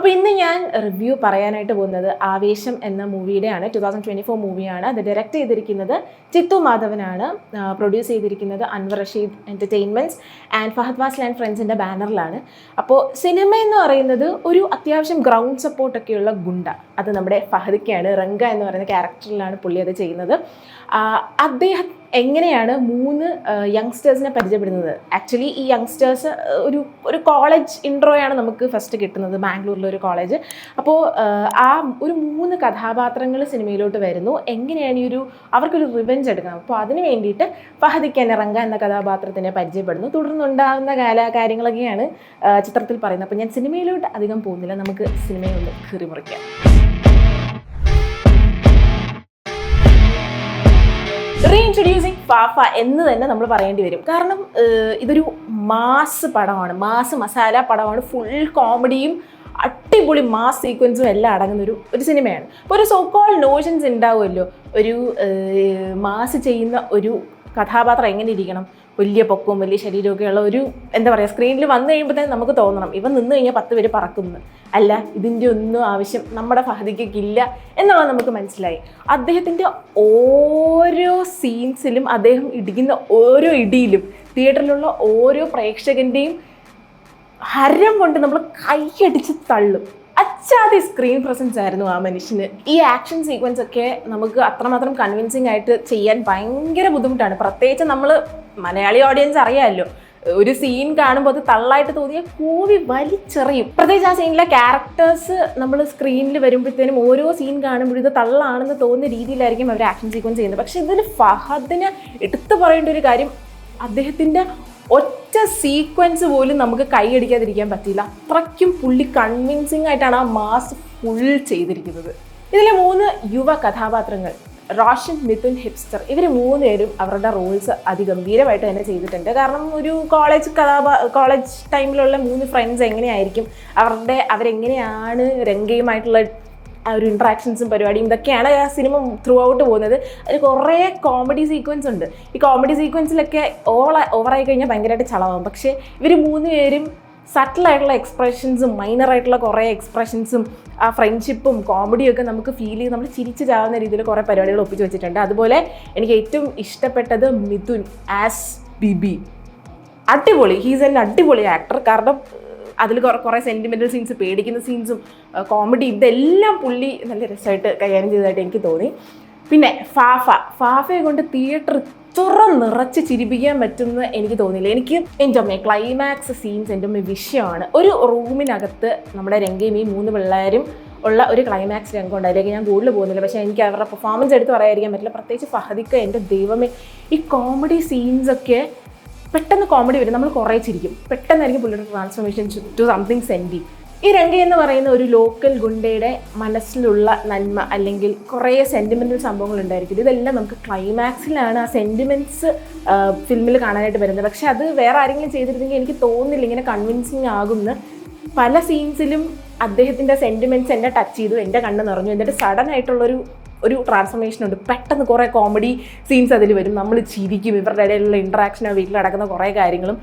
അപ്പോൾ ഇന്ന് ഞാൻ റിവ്യൂ പറയാനായിട്ട് പോകുന്നത് ആവേശം എന്ന മൂവിയുടെയാണ്. ടു തൗസൻഡ് ട്വന്റി ഫോർ മൂവിയാണ്. അത് ഡയറക്റ്റ് ചെയ്തിരിക്കുന്നത് ചിത്തു മാധവനാണ്. പ്രൊഡ്യൂസ് ചെയ്തിരിക്കുന്നത് അൻവർ റഷീദ് എന്റർടൈൻമെന്റ്സ് ആൻഡ് ഫഹദ് വാസ് ആൻഡ് ഫ്രണ്ട്സിന്റെ ബാനറിലാണ്. അപ്പോൾ സിനിമ എന്ന് പറയുന്നത് ഒരു അത്യാവശ്യം ഗ്രൗണ്ട് സപ്പോർട്ടൊക്കെയുള്ള ഗുണ്ട. അത് നമ്മുടെ ഫഹദിക്കയാണ് റംഗ എന്ന് പറയുന്ന ക്യാരക്ടറിലാണ് പുള്ളി അത് ചെയ്യുന്നത്. അദ്ദേഹം എങ്ങനെയാണ് മൂന്ന് യങ്സ്റ്റേഴ്സിനെ പരിചയപ്പെടുന്നത്? ആക്ച്വലി ഈ യങ്സ്റ്റേഴ്സ് ഒരു ഒരു കോളേജ് ഇൻട്രോയാണ് നമുക്ക് ഫസ്റ്റ് കിട്ടുന്നത്. ബാംഗ്ലൂരിലെ ഒരു കോളേജ് അപ്പോൾ ആ ഒരു മൂന്ന് കഥാപാത്രങ്ങൾ സിനിമയിലോട്ട് വരുന്നു. എങ്ങനെയാണ് ഈ ഒരു അവർക്കൊരു റിവെഞ്ച് എടുക്കണം അപ്പോൾ അതിന് വേണ്ടിയിട്ട് ഫഹദിക്കാൻ ഇറങ്ങ എന്ന കഥാപാത്രത്തിനെ പരിചയപ്പെടുന്നു. തുടർന്നുണ്ടാകുന്ന കാല കാര്യങ്ങളൊക്കെയാണ് ചിത്രത്തിൽ പറയുന്നത്. അപ്പോൾ ഞാൻ സിനിമയിലോട്ട് അധികം പോകുന്നില്ല. നമുക്ക് സിനിമയിലൊന്ന് കീറി മുറിക്കാം. റീഇൻട്രൊഡ്യൂസിങ് ഫാഫ എന്ന് തന്നെ നമ്മൾ പറയേണ്ടി വരും. കാരണം ഇതൊരു മാസ് പടമാണ്. മാസ് മസാല പടമാണ്. ഫുൾ കോമഡിയും അടിപൊളി മാസ് സീക്വൻസും എല്ലാം അടങ്ങുന്ന ഒരു ഒരു സിനിമയാണ് അപ്പോൾ ഒരു സോക്കോൾ നോഷൻസ് ഉണ്ടാവുമല്ലോ. ഒരു മാസ് ചെയ്യുന്ന ഒരു കഥാപാത്രം എങ്ങനെ ഇരിക്കണം വലിയ പൊക്കവും വലിയ ശരീരമൊക്കെ ഉള്ള ഒരു എന്താ പറയുക സ്ക്രീനിൽ വന്നു കഴിയുമ്പോൾ തന്നെ നമുക്ക് തോന്നണം. ഇവൻ നിന്ന് കഴിഞ്ഞാൽ പത്ത് പേര് പറക്കുന്നു. അല്ല ഇതിന്റെ ഒന്നും ആവശ്യം നമ്മുടെ ഫഹദിക്കില്ല എന്നുള്ളത് നമുക്ക് മനസ്സിലായി. അദ്ദേഹത്തിന്റെ ഓരോ സീൻസിലും അദ്ദേഹം ഇടിക്കുന്ന ഓരോ ഇടിയിലും തിയേറ്ററിലുള്ള ഓരോ പ്രേക്ഷകന്റെയും ഹരം കൊണ്ട് നമ്മൾ കൈയടിച്ച് തള്ളും. അച്ചാതി സ്ക്രീൻ പ്രസൻസ് ആയിരുന്നു ആ മനുഷ്യന്. ഈ ആക്ഷൻ സീക്വൻസ് ഒക്കെ നമുക്ക് അത്രമാത്രം കൺവിൻസിങ് ആയിട്ട് ചെയ്യാൻ ഭയങ്കര ബുദ്ധിമുട്ടാണ്. പ്രത്യേകിച്ച് നമ്മൾ മലയാളി ഓഡിയൻസ് അറിയാമല്ലോ. ഒരു സീൻ കാണുമ്പോൾ അത് തള്ളായിട്ട് തോന്നിയ കൂവി വലിച്ചെറിയും. പ്രത്യേകിച്ച് ആ സീനിലെ ക്യാരക്ടേഴ്സ് നമ്മൾ സ്ക്രീനിൽ വരുമ്പോഴത്തേനും ഓരോ സീൻ കാണുമ്പോഴും ഇത് തള്ളാണെന്ന് തോന്നുന്ന രീതിയിലായിരിക്കും അവർ ആക്ഷൻ സീക്വൻസ് ചെയ്യുന്നത്. പക്ഷെ ഇതിൽ ഫഹദിന് എടുത്തു പറയേണ്ട ഒരു കാര്യം അദ്ദേഹത്തിന്റെ ഒറ്റ സീക്വൻസ് പോലും നമുക്ക് കൈയടിക്കാതിരിക്കാൻ പറ്റില്ല അത്രയ്ക്കും പുള്ളി കൺവിൻസിങ് ആയിട്ടാണ് ആ മാസ് ഫുൾ ചെയ്തിരിക്കുന്നത്. ഇതിലെ മൂന്ന് യുവ കഥാപാത്രങ്ങൾ റോഷൻ മിഥുൻ ഹിപ്സ്റ്റർ ഇവർ മൂന്ന് പേരും അവരുടെ റോൾസ് അതിഗംഭീരമായിട്ട് തന്നെ ചെയ്തിട്ടുണ്ട്. കാരണം ഒരു കോളേജ് കഥാപാ കോളേജ് ടൈമിലുള്ള മൂന്ന് ഫ്രണ്ട്സ് എങ്ങനെയായിരിക്കും? അവരുടെ അവരെങ്ങനെയാണ് രംഗയുമായിട്ടുള്ള ആ ഒരു ഇൻട്രാക്ഷൻസും പരിപാടിയും ഇതൊക്കെയാണ് ആ സിനിമ ത്രൂ ഔട്ട് പോകുന്നത്. അതിൽ കുറേ കോമഡി സീക്വൻസ് ഉണ്ട്. ഈ കോമഡി സീക്വൻസിലൊക്കെ ഓവർ ഓവറായി കഴിഞ്ഞാൽ ഭയങ്കരമായിട്ട് ചളവാകും. പക്ഷേ ഇവർ മൂന്ന് പേരും സട്ടിലായിട്ടുള്ള എക്സ്പ്രഷൻസും മൈനറായിട്ടുള്ള കുറേ എക്സ്പ്രഷൻസും ആ ഫ്രണ്ട്ഷിപ്പും കോമഡിയും ഒക്കെ നമുക്ക് ഫീൽ ചെയ്ത് നമ്മൾ ചിരിച്ചു ചാവുന്ന രീതിയിൽ കുറേ പരിപാടികൾ ഒപ്പിച്ച് വെച്ചിട്ടുണ്ട്. അതുപോലെ എനിക്ക് ഏറ്റവും ഇഷ്ടപ്പെട്ടത് മിഥുൻ ആസ് ബിബി. അടിപൊളി. ഹീസ് എൻ അടിപൊളി ആക്ടർ കാരണം അതിൽ കുറേ സെന്റിമെന്റൽ സീൻസ് പേടിക്കുന്ന സീൻസും കോമഡി ഇതെല്ലാം പുള്ളി നല്ല രസമായിട്ട് കൈകാര്യം ചെയ്തതായിട്ട് എനിക്ക് തോന്നി. പിന്നെ ഫാഫ. ഫാഫയെ കൊണ്ട് തിയേറ്റർ ഇത്ര നിറച്ച് ചിരിപ്പിക്കാൻ പറ്റുമെന്ന് എനിക്ക് തോന്നിയില്ല. എനിക്ക് എന്റെ അമ്മയെ ക്ലൈമാക്സ് സീൻസ് എന്റെ അമ്മ വിഷയമാണ്. ഒരു റൂമിനകത്ത് നമ്മുടെ രംഗയും ഈ മൂന്ന് പിള്ളേരും ഉള്ള ഒരു ക്ലൈമാക്സ് രംഗം അതിലേക്ക് ഞാൻ കൂടുതൽ പോകുന്നില്ല. പക്ഷേ എനിക്ക് അവരുടെ പെർഫോമൻസ് എടുത്ത് പറയാതിരിക്കാൻ പറ്റില്ല. പ്രത്യേകിച്ച് ഫഹദിക്ക് എന്റെ ദൈവമേ ഈ കോമഡി സീൻസൊക്കെ പെട്ടെന്ന് കോമഡി വരും. നമ്മൾ കുറേ ചിരിക്കും. പെട്ടെന്നായിരിക്കും പുള്ളിയുടെ ട്രാൻസ്ഫോർമേഷൻ ടു സംതിങ് സെൻഡി ഈ രംഗ എന്ന് പറയുന്ന ഒരു ലോക്കൽ ഗുണ്ടയുടെ മനസ്സിലുള്ള നന്മ അല്ലെങ്കിൽ കുറേ സെന്റിമെന്റൽ സംഭവങ്ങൾ ഉണ്ടായിരിക്കും. ഇതെല്ലാം നമുക്ക് ക്ലൈമാക്സിലാണ് ആ സെന്റിമെന്റ്സ് ഫിലിമിൽ കാണാനായിട്ട് വരുന്നത്. പക്ഷെ അത് വേറെ ആരെങ്കിലും ചെയ്തിരുന്നെങ്കിൽ എനിക്ക് തോന്നുന്നില്ല ഇങ്ങനെ കൺവിൻസിങ് ആകുമെന്ന് പല സീൻസിലും അദ്ദേഹത്തിന്റെ സെന്റിമെന്റ്സ് എന്നെ ടച്ച് ചെയ്തു എന്റെ കണ്ണ് നിറഞ്ഞു. എന്നിട്ട് സഡൻ ആയിട്ടുള്ളൊരു ഒരു ട്രാൻസ്ഫർമേഷൻ ഉണ്ട്. പെട്ടെന്ന് കുറേ കോമഡി സീൻസ് അതിൽ വരും. നമ്മൾ ചിരിക്കും ഇവരുടെ ഇടയിലുള്ള ഇൻട്രാക്ഷൻ വീട്ടിൽ നടക്കുന്ന കുറേ കാര്യങ്ങളും.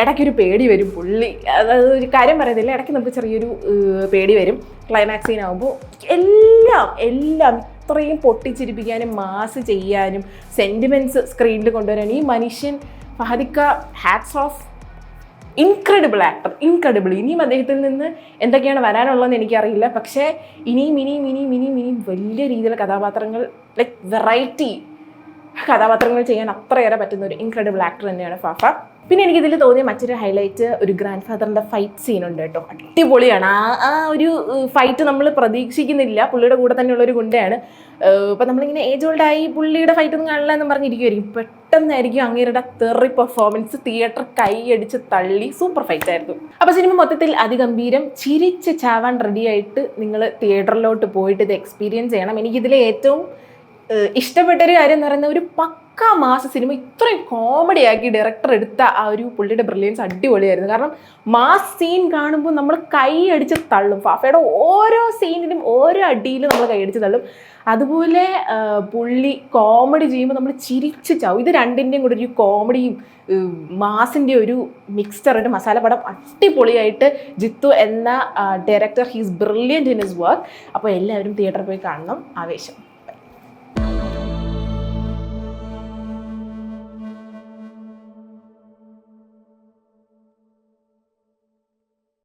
ഇടയ്ക്കൊരു പേടി വരും പുള്ളി. അതായത് ഒരു കാര്യം പറയുന്നില്ല ഇടയ്ക്ക് നമുക്ക് ചെറിയൊരു പേടി വരും. ക്ലൈമാക്സ് സീൻ ആകുമ്പോൾ എല്ലാം എല്ലാം ഇത്രയും പൊട്ടിച്ചിരിപ്പിക്കാനും മാസ് ചെയ്യാനും സെന്റിമെന്റ്സ് സ്ക്രീനിൽ കൊണ്ടുവരാനും ഈ മനുഷ്യൻ ഫഹദിക്ക hats off incredible actor incredible ഇനിയും അദ്ദേഹത്തിൽ നിന്ന് എന്തൊക്കെയാണ് വരാനുള്ളതെന്ന് എനിക്കറിയില്ല. പക്ഷേ ഇനിയും ഇനിയും ഇനിയും ഇനിയും ഇനിയും വലിയ രീതിയിലുള്ള കഥാപാത്രങ്ങൾ ലൈക്ക് വെറൈറ്റി കഥാപാത്രങ്ങൾ ചെയ്യാൻ അത്രയേറെ പറ്റുന്ന ഒരു ഇൻക്രെഡിബിൾ ആക്ടർ തന്നെയാണ് ഫാഫ. പിന്നെ എനിക്ക് എനിക്കിതിൽ തോന്നിയ മറ്റൊരു ഹൈലൈറ്റ് ഒരു ഗ്രാൻഡ് ഫാദറിന്റെ ഫൈറ്റ് സീൻ ഉണ്ട് കേട്ടോ. അടിപൊളിയാണ്. ആ ആ ഒരു ഫൈറ്റ് നമ്മൾ പ്രതീക്ഷിക്കുന്നില്ല. പുള്ളിയുടെ കൂടെ തന്നെയുള്ള ഒരു ഗുണ്ടയാണ്. ഇപ്പം നമ്മളിങ്ങനെ ഏജ് ഓൾഡായി പുള്ളിയുടെ ഫൈറ്റ് ഒന്നും കാണില്ല എന്ന് പറഞ്ഞിരിക്കുമായിരിക്കും പെട്ടെന്നായിരിക്കും അങ്ങേരുടെ തെറി പെർഫോമൻസ് തിയേറ്റർ കൈയടിച്ച് തള്ളി. സൂപ്പർ ഫൈറ്റ് ആയിരുന്നു. അപ്പോൾ സിനിമ മൊത്തത്തിൽ അതിഗംഭീരം ചിരിച്ച് ചാവാൻ റെഡിയായിട്ട് നിങ്ങൾ തിയേറ്ററിലോട്ട് പോയിട്ട് ഇത് എക്സ്പീരിയൻസ് ചെയ്യണം. എനിക്കിതിലെ ഏറ്റവും ഇഷ്ടപ്പെട്ടൊരു കാര്യം എന്ന് പറയുന്നത് ഒരു പക്ക പക്കാ മാസ സിനിമ ഇത്രയും കോമഡി ആക്കി ഡയറക്ടർ എടുത്ത ആ ഒരു പുള്ളിയുടെ ബ്രില്യൻസ് അടിപൊളിയായിരുന്നു. കാരണം മാസ് സീൻ കാണുമ്പോൾ നമ്മൾ കൈ അടിച്ച് തള്ളും. ഫാഫയുടെ ഓരോ സീനിലും ഓരോ അടിയിലും നമ്മൾ കൈ അടിച്ച് തള്ളും. അതുപോലെ പുള്ളി കോമഡി ചെയ്യുമ്പോൾ നമ്മൾ ചിരിച്ച് ചാവും. ഇത് രണ്ടിന്റെയും കൂടെ ഒരു കോമഡിയും മാസിന്റെ ഒരു മിക്സ്ചർ ഒരു മസാല പടം അടിപൊളിയായിട്ട് ജിത്തു എന്ന director he's brilliant in his work അപ്പോൾ എല്ലാവരും തിയേറ്ററിൽ പോയി കാണണം. ആവേശം.